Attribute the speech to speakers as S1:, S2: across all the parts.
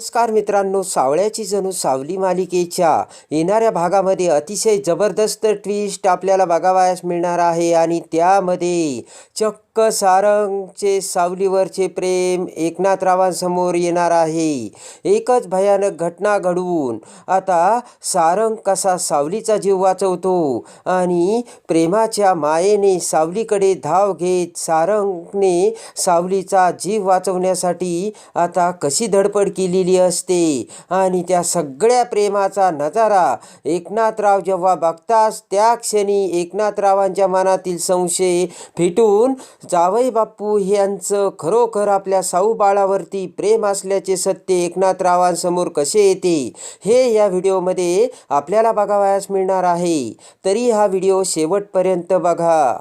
S1: नमस्कार मित्रांनो सावळ्याची जणू सावली मालिकेच्या येणाऱ्या भागामध्ये अतिशय जबरदस्त ट्विस्ट आपल्याला बघावयास मिळणार आहे आणि त्यामध्ये चक्क सारंगचे सावलीवरचे प्रेम एकनाथरावांसमोर येणार आहे. एकच भयानक घटना घडवून आता सारंग कसा सावलीचा जीव वाचवतो आणि प्रेमाच्या मायेने सावलीकडे धाव घेत सारंगने सावलीचा जीव वाचवण्यासाठी आता कशी धडपड केलेली असते आणि त्या सगळ्या प्रेमाचा नजारा एकनाथराव जेव्हा बघताच त्या क्षणी एकनाथरावांच्या मनातील संशय फिटून जावई बापू यांचं खरोखर आपल्या साऊ बाळावरती प्रेम असल्याचे सत्य एकनाथरावांसमोर कसे येते हे या व्हिडिओमध्ये आपल्याला बघावयास मिळणार आहे. तरी हा व्हिडिओ शेवटपर्यंत बघा.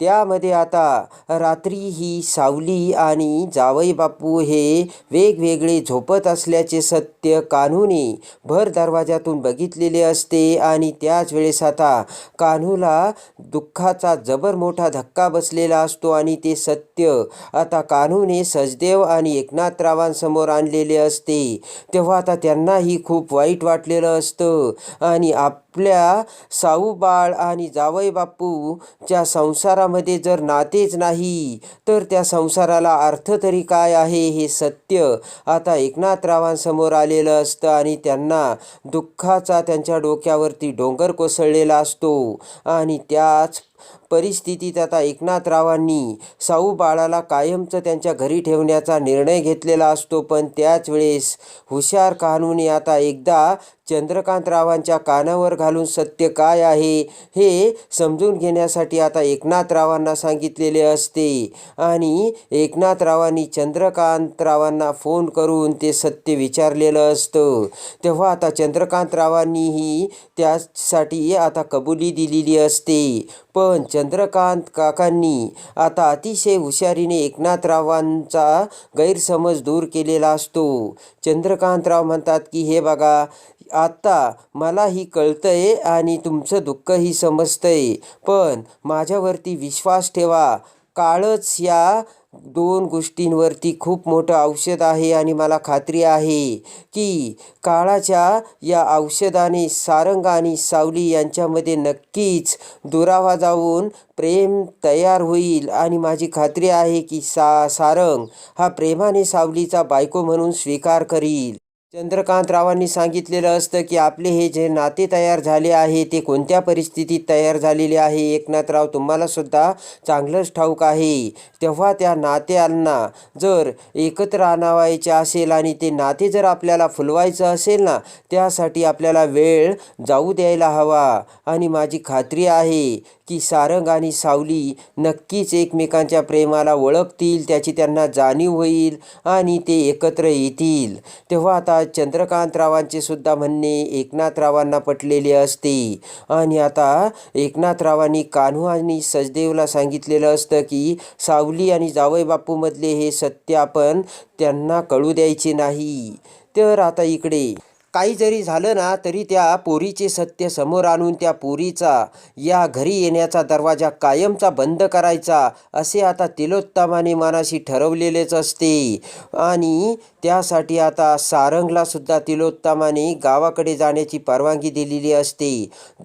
S1: त्यामध्ये आता रात्री ही सावली आणि जावई बापू हे वेगवेगळे झोपत असल्याचे सत्य कान्हूने भर दरवाजातून बघितलेले असते आणि त्याच वेळेस आता कान्हूला दुःखाचा जबर मोठा धक्का बसलेला असतो आणि ते सत्य आता कान्हूने सचदेव आणि एकनाथरावांसमोर आणलेले असते. तेव्हा आता त्यांनाही खूप वाईट वाटलेलं असतं आणि आप आपल्या साऊबाळ आणि जावई बापूच्या संसारामध्ये जर नातेच नाही तर त्या संसाराला अर्थ तरी काय आहे हे सत्य आता एकनाथरावांसमोर आलेलं असतं आणि त्यांना दुःखाचा त्यांच्या डोक्यावरती डोंगर कोसळलेला असतो. आणि त्याच परिस्थितीत आता एकनाथरावांनी साऊ बाळाला कायमचं त्यांच्या घरी ठेवण्याचा निर्णय घेतलेला असतो पण त्याच वेळेस हुशार कान्हूने आता एकदा चंद्रकांतरावांच्या कानावर घालून सत्य काय आहे हे समजून घेण्यासाठी आता एकनाथरावांना सांगितलेले असते. आणि एकनाथरावांनी चंद्रकांतरावांना फोन करून ते सत्य विचारलेलं असतं. तेव्हा आता चंद्रकांतरावांनीही त्यासाठी आता कबुली दिलेली असते. पण पण चंद्रकांत काकांनी आता अतिशय हुशारीने एकनाथरावांचा गैरसमज दूर केलेला असतो. चंद्रकांतराव म्हणतात की हे बघा आत्ता मलाही कळतंय आणि तुमचं दुःखही समजतंय पण माझ्यावरती विश्वास ठेवा. काळच या दोन गोष्टींवरती खूप मोठं औषध आहे आणि मला खात्री आहे की काळाच्या या औषधाने सारंग आणि सावली यांच्यामध्ये नक्कीच दुरावा जाऊन प्रेम तयार होईल. आणि माझी खात्री आहे की सा सारंग हा प्रेमाने सावलीचा बायको म्हणून स्वीकार करील. चंद्रकांतरावांनी सांगितलेलं असतं की आपले हे जे नाते तयार झाले आहे ते कोणत्या परिस्थितीत तयार झालेले आहे? एकनाथराव तुम्हाला सुद्धा चांगलंच ठाऊक आहे. तेव्हा त्या नात्यांना जर एकत्र आणावायचे असेल आणि ते नाते जर आपल्याला फुलवायचं असेल ना त्यासाठी आपल्याला वेळ जाऊ द्यायला हवा. आणि माझी खात्री आहे की सारंग आणि सावली नक्कीच एकमेकांच्या प्रेमाला ओळखतील त्याची त्यांना जाणीव होईल आणि ते एकत्र येतील. तेव्हा आता चंद्रकांतरावांचे सुद्धा म्हणणे एकनाथरावांना पटलेले असते. आणि आता एकनाथरावांनी कान्हू आणि सचदेवला सांगितलेलं असतं की सावली आणि जावई बापूमधले हे सत्य आपण त्यांना कळू द्यायचे नाही. तर आता इकडे. काही जरी झालं ना तरी त्या पोरीचे सत्य समोर आणून त्या पोरीचा या घरी येण्याचा दरवाजा कायमचा बंद करायचा असे आता तिलोत्तमाने मनाशी ठरवलेलेच असते. आणि त्यासाठी आता सारंगलासुद्धा तिलोत्तमाने गावाकडे जाण्याची परवानगी दिलेली असते.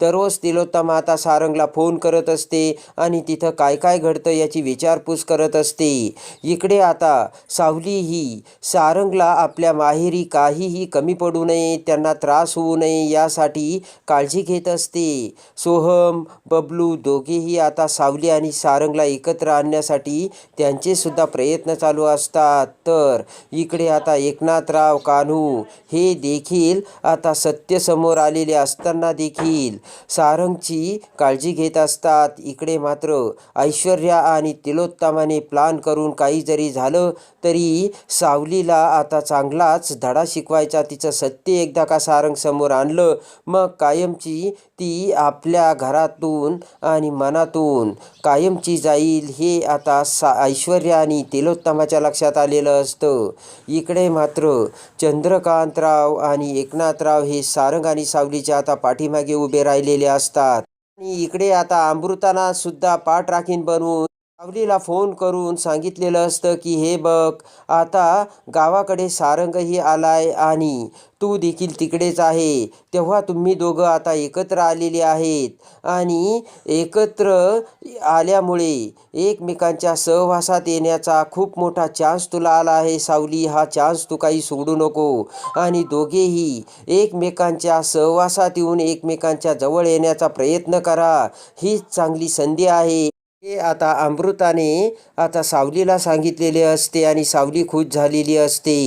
S1: दररोज तिलोत्तमा आता सारंगला फोन करत असते आणि तिथं काय काय घडतं याची विचारपूस करत असते. इकडे आता सावली ही सारंगला आपल्या माहेरी काहीही कमी पडू नये त्यांना त्रास होऊ नये यासाठी काळजी घेत असते. सोहम बबलू दोघेही आता सावली आणि सारंगला एकत्र आणण्यासाठी त्यांचे सुद्धा प्रयत्न चालू असतात. तर इकडे आता एकनाथराव कान्हू हे देखील आता सत्य समोर आलेले असताना देखील सारंगची काळजी घेत असतात. इकडे मात्र ऐश्वर्या आणि तिलोत्तमाने प्लान करून काही जरी झालं तरी सावलीला आता चांगलाच धडा शिकवायचा तिचं सत्य एकदा का सारंग समोर आणलं मग कायमची ती आपल्या घरातून आणि मनातून कायमची जाईल हे आता सा ऐश्वर्या आणि तिलोत्तमाच्या लक्षात आलेलं असतं. इकडे मात्र चंद्रकांतराव आणि एकनाथराव हे सारंग आणि सावलीच्या आता पाठीमागे उभे राहिलेले असतात. आणि इकडे आता अमृताना सुद्धा पाठ राखीन बनवून सावलीला फोन करून सांगितलेलं असतं की हे बघ आता गावाकडे सारंगही आलाय आणि तू देखील तिकडेच आहे. तेव्हा तुम्ही दोघं आता एकत्र आलेले आहेत आणि एकत्र आल्यामुळे एकमेकांच्या सहवासात येण्याचा खूप मोठा चान्स तुला आला आहे सावली. हा चान्स तू काही सोडू नको. आणि दोघेही एकमेकांच्या सहवासात येऊन एकमेकांच्या जवळ येण्याचा प्रयत्न करा. हीच चांगली संधी आहे. हे आता अमृताने आता सावलीला सांगितलेले असते आणि सावली खुश झालेली असते.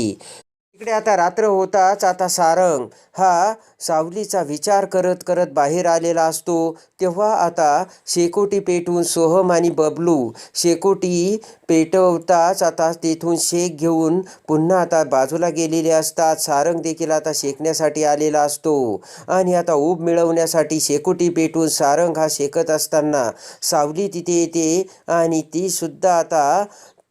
S1: इकडे आता रात्र होताच आता सारंग. हा सावलीचा विचार करत करत बाहेर आलेला असतो. तेव्हा आता शेकोटी पेटवून सोहम आणि बबलू शेकोटी पेटवताच आता तेथून शेक घेऊन पुन्हा आता बाजूला गेलेले असतात. सारंग देखील आता शेकण्यासाठी आलेला असतो. आणि आता ऊब मिळवण्यासाठी शेकोटी पेटवून सारंग हा शेकत असताना सावली तिथे येते आणि ती सुद्धा आता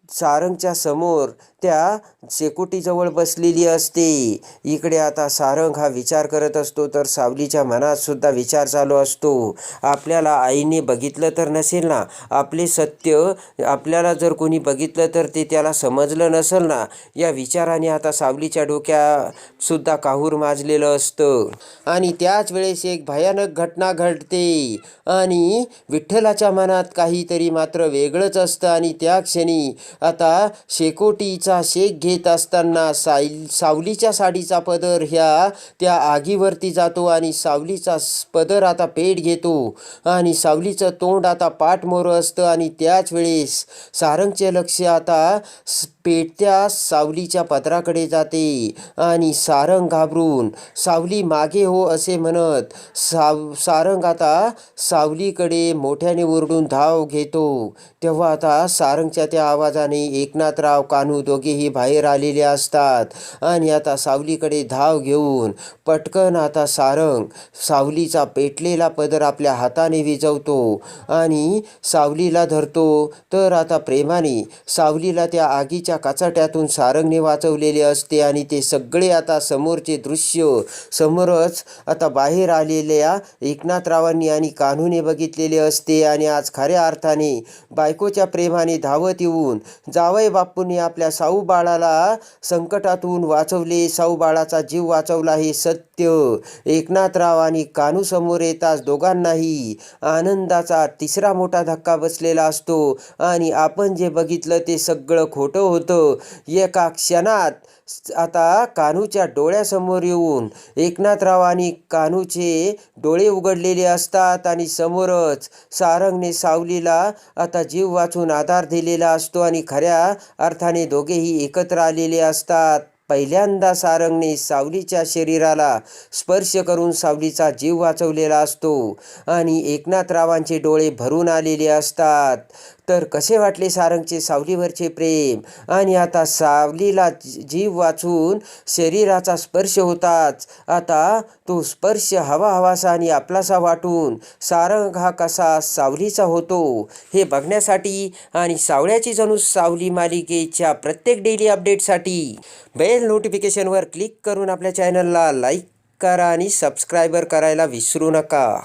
S1: सारंगच्या समोर त्या शेकोटीजवळ बसलेली असते. इकडे आता सारंग हा विचार करत असतो तर सावलीच्या मनात सुद्धा विचार चालू असतो. आपल्याला आईने बघितलं तर नसेल ना? आपले सत्य आपल्याला जर कोणी बघितलं तर ते त्याला समजलं नसेल ना? या विचाराने आता सावलीच्या डोक्यासुद्धा काहूर माजलेलं असतं. आणि त्याच वेळेस एक भयानक घटना घडते. आणि विठ्ठलाच्या मनात काहीतरी मात्र वेगळंच असतं. आणि त्या क्षणी आता शेकोटीचा शेक घेत असताना साई सावलीच्या साडीचा पदर ह्या त्या आगीवरती जातो आणि सावलीचा पदर आता पेट घेतो. आणि सावलीचं तोंड आता पाठमोरं असतं आणि त्याच वेळेस सारंगचे लक्ष आता पेटत्या सावलीच्या पदराकडे जाते. आणि सारंग घाबरून सावली मागे हो असे म्हणत साव सारंग आता सावलीकडे मोठ्याने ओरडून धाव घेतो. तेव्हा आता सारंगच्या त्या आवाजाने एकनाथराव कान्हू दोघेही बाहेर आलेले असतात. आणि आता सावलीकडे धाव घेऊन पटकन आता सारंग सावलीचा पेटलेला पदर आपल्या हाताने विजवतो. आणि सावलीला धरतो. तर आता प्रेमाने सावलीला त्या आगीच्या काचाट्यातून सारंगने वाचवलेले असते आणि ते सगळे आता समोरचे दृश्य समोरच आता बाहेर आलेल्या एकनाथरावांनी आणि कान्हूने बघितलेले असते. आणि आज खऱ्या अर्थाने बायकोच्या प्रेमाने धावत येऊन जावई बापूंनी आपल्या साऊ बाळाला संकटातून वाचवले. साऊ बाळाचा जीव वाचवला हे सत्य. एकनाथराव आणि कानू समोर येताच दोघांनाही आनंदाचा तिसरा मोठा धक्का बसलेला असतो. आणि आपण जे बघितलं ते सगळं खोटं होतं. एका क्षणात आता कान्हूच्या डोळ्यासमोर येऊन एकनाथरावांनी कान्हूचे डोळे उघडलेले असतात आणि समोरच सारंगने सावलीला आता जीव वाचून आधार दिलेला असतो आणि खऱ्या अर्थाने दोघेही एकत्र आलेले असतात. पहिल्यांदा सारंगने सावलीच्या शरीराला स्पर्श करून सावलीचा जीव वाचवलेला असतो आणि एकनाथरावांचे डोळे भरून आलेले असतात. तर कसे वाटले सारंगचे सावलीवरचे प्रेम? आणि आता सावलीला जीव वाचून शरीराचा स्पर्श होताच. आता तो स्पर्श हवा हवासा आणि आपलासा वाटून सारंग हा कसा सावलीचा होतो हे बघण्यासाठी आणि सावळ्याची जणू सावली मालिकेच्या प्रत्येक डेली अपडेटसाठी बेल नोटिफिकेशनवर क्लिक करून आपल्या चॅनलला लाईक करा आणि सबस्क्रायबर करायला विसरू नका.